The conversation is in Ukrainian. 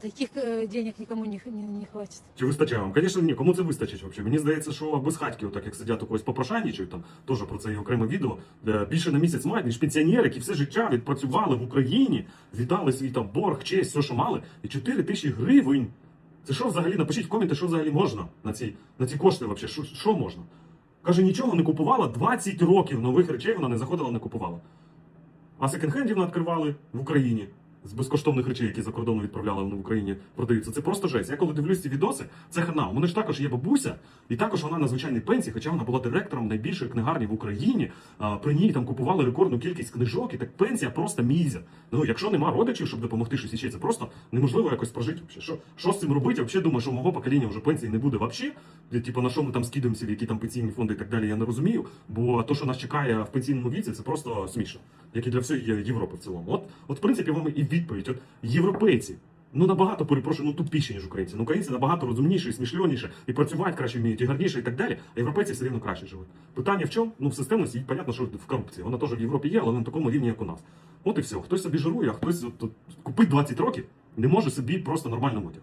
таких э, денег никому не, не, не хватит. Чи вистачає вам? Звісно, ні. Кому це вистачить взагалі? Мені здається, що без хатьки, отак як сидять у когось попрошайничають, там теж про це є окреме відео, де більше на місяць мають, ніж пенсіонери, які все життя відпрацювали в Україні, віддали свій там борг, честь, все, що мали, і 4 тисячі гривень. Це що взагалі? Напишіть в коменти, що взагалі можна на ці, на ці кошти взагалі. Що, що можна? Каже, нічого не купувала, 20 років нових речей вона не заходила, не купувала. А секонд-хендів відкривали в Україні з безкоштовних речей, які за кордону відправляли вони в Україні, продаються. Це просто жесть. Я коли дивлюсь ці відоси, це хана. У мене ж також є бабуся, і також вона на звичайній пенсії, хоча вона була директором найбільшої книгарні в Україні. А, при ній там купували рекордну кількість книжок, і так пенсія просто мізя. Ну якщо нема родичів, щоб допомогти щось іще, це просто неможливо якось прожити. Що, що з цим робити? Я взагалі думаю, що у мого покоління вже пенсії не буде взагалі. Типу, на що ми там скидаємося, в які там пенсійні фонди і так далі, я не розумію. Бо то, що нас чекає в пенсійному віці, це просто смішно, як і для всієї Європи в цілому. От, от в принципі, вам і відповідь. От європейці. Ну набагато перепрошую, ну тупіші, ніж українці. Ну українці набагато розумніші, смішльоніші, і працювати краще вміють, і гарніше, і так далі. А європейці все рівно краще живуть. Питання в чому? Ну в системності, і понятно, що в корупції. Вона теж в Європі є, але на такому рівні, як у нас. От і все. Хтось собі жирує, а хтось от, от, купить 20 років, не може собі просто нормально одяг.